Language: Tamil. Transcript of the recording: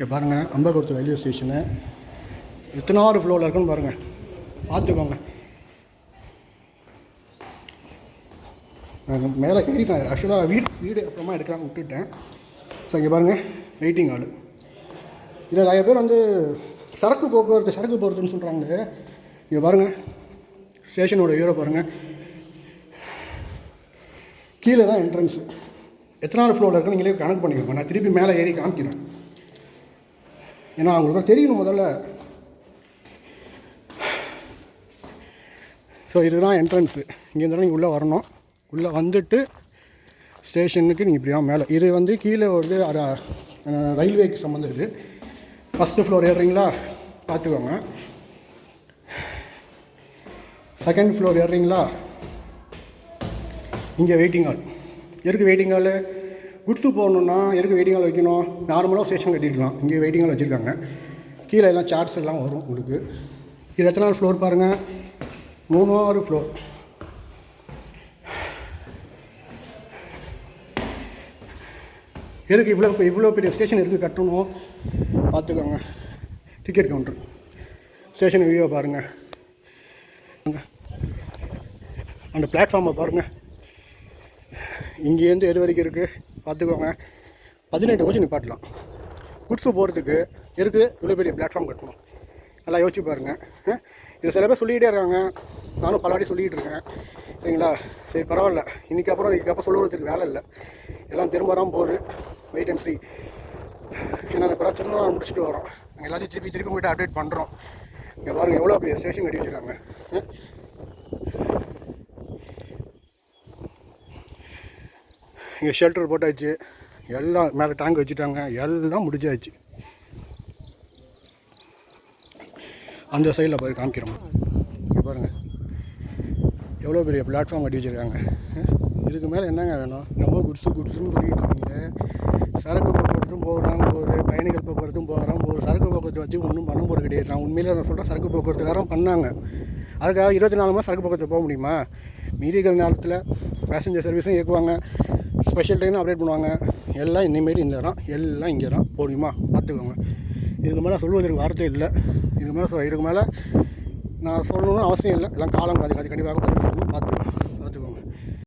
இங்கே பாருங்கள் அம்பகோர்த்து ரயில்வே ஸ்டேஷனு. எத்தனாவது ஃப்ளோரில் இருக்குன்னு பாருங்கள் பார்த்துக்கோங்க. நான் மேலே ஏறிட்டேன் ஆக்சுவலாக வீடு வீடு அப்புறமா எடுக்கலாம் விட்டுட்டேன். ஸோ இங்கே பாருங்கள் வெயிட்டிங் ஹாலு இதில் நிறைய பேர் வந்து சரக்கு போக்குவரத்து சரக்கு போக்குவரத்துன்னு சொல்கிறாங்க இங்கே பாருங்கள் ஸ்டேஷனோட வியூரை பாருங்கள் கீழே தான் என்ட்ரன்ஸு எத்தனாவது ஃப்ளோரில் இருக்குன்னு நீங்களே கணக்கு பண்ணிக்கோங்க. நான் திருப்பி மேலே ஏறி காமிக்கிறேன். ஏன்னா அவங்களுக்கு தெரியணும் முதல்ல. ஸோ இதுதான் என்ட்ரன்ஸு இங்கேருந்து நீங்கள் உள்ளே வரணும். உள்ளே வந்துட்டு ஸ்டேஷனுக்கு நீங்கள் இப்படியா மேலே. இது வந்து கீழே வந்து ரயில்வேக்கு சம்மந்தம் ஃபஸ்ட்டு ஃப்ளோர் ஏறுறீங்களா? பார்த்துக்கோங்க செகண்ட் ஃப்ளோர் ஏறுறீங்களா? இங்கே வெயிட்டிங் ஹால் எதுக்கு வெயிட்டிங் ஹாலு குட்ஸு போகணுன்னா எதுக்கு வெயிட்டிங் ஹால் வைக்கணும்? நார்மலாக ஸ்டேஷன் கட்டிக்கலாம் இங்கே வெயிட்டிங் ஹால் வச்சுருக்காங்க. கீழே எல்லாம் சார்ட்ஸ் எல்லாம் வரும் உங்களுக்கு. இது எத்தனை ஃப்ளோர் பாருங்கள் மூணாவது ஃப்ளோர் எதுக்கு இவ்வளோ இவ்வளோ பெரிய ஸ்டேஷன் எதுக்கு கட்டணும்? பார்த்துக்கோங்க. டிக்கெட் கவுண்டர் ஸ்டேஷன் வியூவை பாருங்கள் அந்த பிளாட்ஃபார்மை பாருங்கள் இங்கேருந்து எது வரைக்கும் இருக்குது பார்த்துக்கோங்க. பதினெட்டு கோச்சு நிப்பாட்டலாம். குட்ஸு போகிறதுக்கு இருக்குது இவ்வளோ பெரிய பிளாட்ஃபார்ம் கட்டணும்? நல்லா யோசிச்சு பாருங்கள் இது சில பேர் சொல்லிக்கிட்டே இருக்காங்க. நானும் பல வாட்டி சொல்லிக்கிட்டு இருக்கேன். சரிங்களா? சரி பரவாயில்ல. இன்றைக்கி அப்புறம் இதுக்கப்புறம் சொல்லுறதுக்கு வேலை இல்லை. எல்லாம் திரும்ப தான் போகுது. வெயிட் அண்ட் சி ஏன்னா பிரச்சனை நான் முடிச்சுட்டு வரோம். நாங்கள் எல்லாத்தையும் திருப்பி திருப்பி உங்கள்கிட்ட அப்டேட் பண்ணுறோம் இங்கே பாருங்கள் எவ்வளோ பெரிய ஸ்டேஷன் கட்டி வச்சுருக்காங்க. இங்கே ஷெல்டர் போட்டாச்சு. எல்லாம் மேலே டேங்க் வச்சுட்டாங்க. எல்லாம் முடிஞ்சாச்சு. அந்த சைடில் போய் காமிக்கிறோம். இங்கே பாருங்கள் எவ்வளோ பெரிய பிளாட்ஃபார்ம் கட்டி வச்சுருக்காங்க. இதுக்கு மேலே என்னங்க வேணும்? நம்ம குட்ஸு குட்ஸுன்னு சொல்லிட்டு இருக்கீங்க. சரக்கு போக்குவரத்தும் போகிறாங்க ஒரு பயணிகள் போக்குவரத்தும் போகிறான் ஒரு சரக்கு போக்குவரத்து வச்சு ஒன்றும் பண்ண போகிறது கிடையாது. நான் உண்மையிலே நான் சொல்கிறேன் சரக்கு போக்குவரத்துக்காரன் பண்ணாங்க. அதுக்காக இருபத்தி நாலு மாதம் சரக்கு போக்குவரத்து போக முடியுமா? மீதி இருக்கிற நேரத்தில் பேசஞ்சர் சர்வீஸும் இயக்குவாங்க. ஸ்பெஷல் ட்ரெயினும் அப்டேட் பண்ணுவாங்க. எல்லாம் இனிமேல் இந்த இடம் எல்லாம் இங்கே தான் போதுமா? பார்த்துக்கோங்க. இதுக்கு மேலே சொல்வதற்கு வார்த்தை இல்லை. இதுக்கு மேலே சொ- இதுக்கு மேலே நான் சொல்லணும்னு அவசியம் இல்லை. எல்லாம் காலம் அது அது கண்டிப்பாக பதில் சொல்லணும் பார்த்துக்கோங்க.